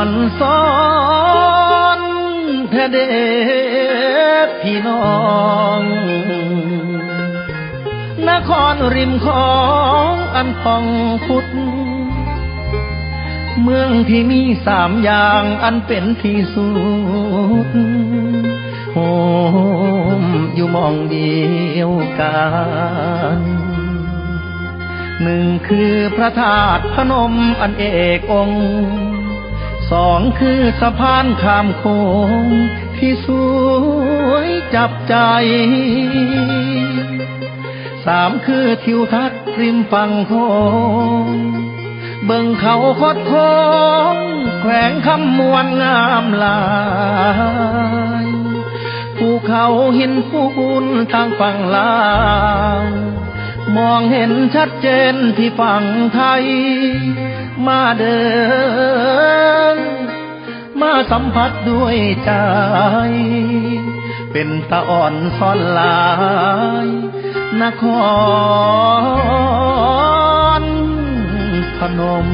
อนซ้อนแท้เด็กพี่น้อง นครริมของอันพองพุทธเมืองที่มีสามอย่างอันเป็นที่สุดโฮมอยู่มองเดียวกันหนึ่งคือพระธาตุพนมอันเอกองค์ สองคือสะพานข้ามโขงที่สวยจับใจ สามคือทิวทัศน์ริมฝั่งโขงเบิ่งเขาคดโค้งแขวงคำมวลงามหลายภูเขาหินปูนทางฝั่งลาว มองเห็นชัดเจนที่ฝั่งไทย มาเดิน มาสัมผัสด้วยใจ เป็นตาอ่อนซ่อนลาย นครพนม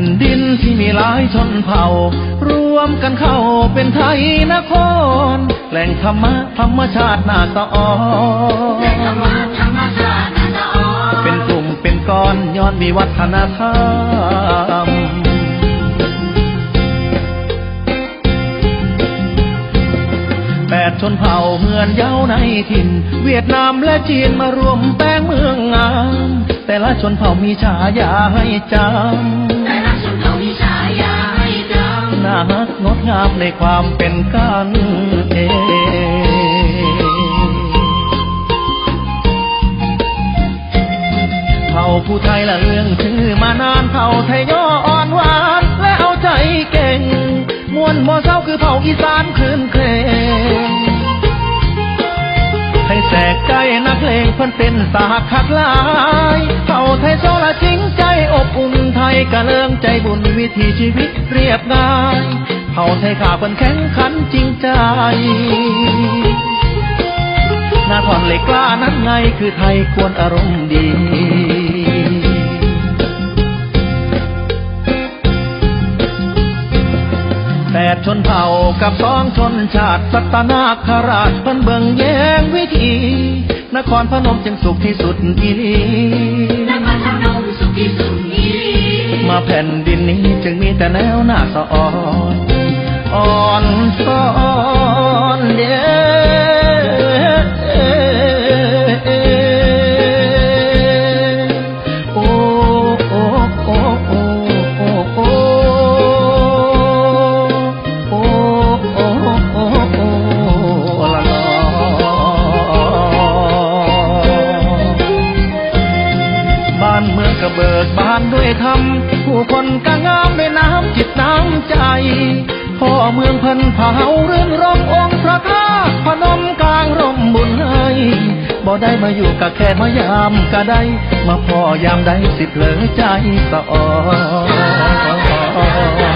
นดินที่มีหลายชนเผ่า รวมกันเข้าเป็นไทยนคร แหล่งธรรมะธรรมชาตินาสะออนเป็นกลุ่มเป็นก้อนย้อนมีวัฒนธรรมแปดชนเผ่าเมือนเย้าในถิ่น เวียดนามและจีนมารวมแป้งเมืองงาม แต่ละชนเผ่ามีฉายาให้จำ งามในความเป็นกันเองเผ่าผู้ไทยละเรื่องชื่อมานานเผ่าไทยย่ออ่อนหวานและเอาใจเก่ง มวนมอเศร้าคือเผ่าอีสานคืนเครงให้แสกใจนักเลงเพิ่นเป็นสาขัดลายเผ่าไทยโซละจริงใจอบอุ่นไทยกะเลิงใจบุญวิถีชีวิตเรียบง่าย เผ่าไทยขาเพิ่นแข็งขันจริงใจนาครเหล็กกล้านั้นไงคือไทยควรอารมณ์ดีแปดชนเผ่ากับสองชนชาติสัตนาคราชเพิ่นเบิ่งแยงวิธี นครพนมจึงสุขที่สุดอีหลีนครพนมสุขีสุขอีหลีมาแผ่นดินนี้จึงมีแต่แนวหน้าสะอ่อน อ่อนซ้อนเด้านเมืองกระเบิดบานด้วยคำผู้คนกางามด้วยน้ำจิตน้ำใจ พ่อเมืองเพันเผาเรื่องรององค์พระธาตุพนมกลางร่มบุญให้บ่ได้มาอยู่กับแค่มายามก็ได้มาพ่อยามใดสิเพลอใจสะออ